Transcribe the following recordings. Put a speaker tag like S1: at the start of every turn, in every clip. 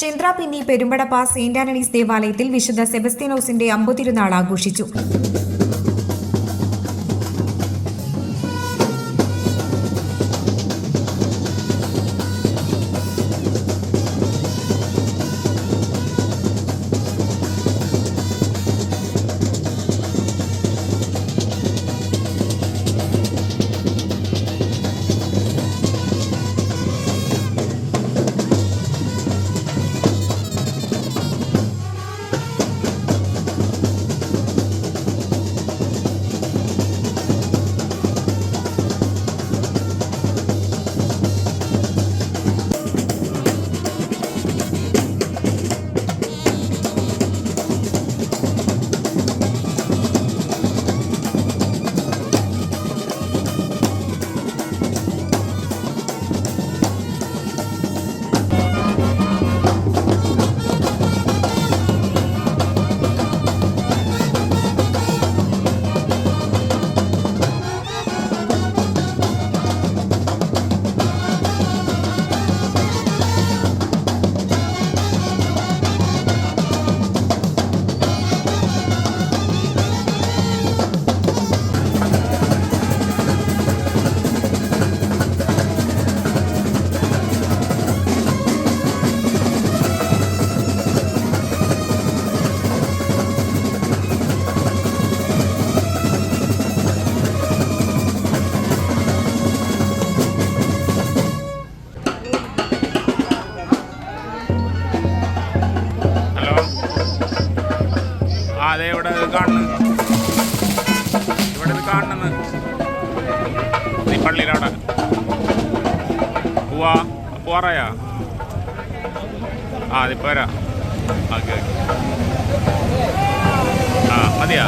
S1: Chandrapinni Perumpadappa saint Antony's ദേവാലയത്തിൽ വിശുദ്ധ സെബസ്തീനോസിന്റെ അമ്പതിരുനാൾ ആഘോഷിച്ചു.
S2: അതെ ഇവിടെ കാണുന്നു ഇവിടെ ഇത് കാണുന്നത്. ഈ പള്ളിയിലവിടെ പോവാ പോറയാ ആ അതിപ്പോരാ ഓക്കെ ഓക്കെ. ആ മതിയാ.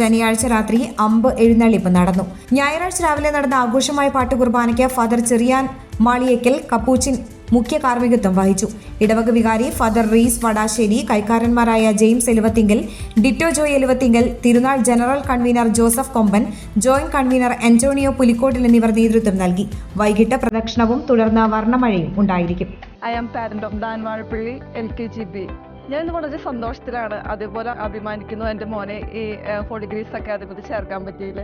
S1: ശനിയാഴ്ച രാത്രി അമ്പ് എഴുന്നള്ളിപ്പ് നടന്നു. ഞായറാഴ്ച രാവിലെ നടന്ന ആഘോഷമായ പാട്ടുകുർബാനയ്ക്ക് ഫാദർ ചെറിയാൻ മാളിയേക്കൽ കപ്പൂച്ചിൻ മുഖ്യ കാർമ്മികത്വം വഹിച്ചു. ഇടവക വികാരി ഫാദർ റീസ് വടാശ്ശേരി കൈക്കാരന്മാരായ James Eluvathingal ditto Joy Eluvathingal തിരുനാൾ general convener Joseph Komban joint convener Antonio Pulikottil എന്നിവർ നേതൃത്വം നൽകി. വൈകിട്ട് പ്രദക്ഷിണവും തുടർന്ന് വർണമഴയും ഉണ്ടായിരിക്കും.
S3: I am parent of Dan Vazhappally L K G B ഞാൻ ഇന്ന് വളരെ സന്തോഷത്തിലാണ് അതേപോലെ അഭിമാനിക്കുന്നു എന്റെ മോനെ ഈ ഹോളിഗ്രീസ് അക്കാദമിയിൽ ചേർക്കാൻ പറ്റിയില്ല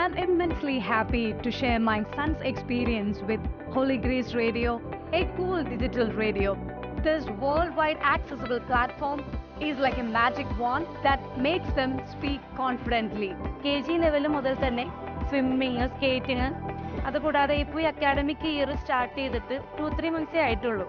S4: I'm immensely happy to share my son's experience with Holy Grace Radio, a cool digital radio. This worldwide accessible platform is like a magic wand that makes them speak confidently. K G level മുതൽ തന്നെ swimming skating അതുകൂടാതെ ഇപ്പോൾ ഈ academic year start ചെയ്തിട്ട് two three മന്ത്സേ ആയിട്ടുള്ളൂ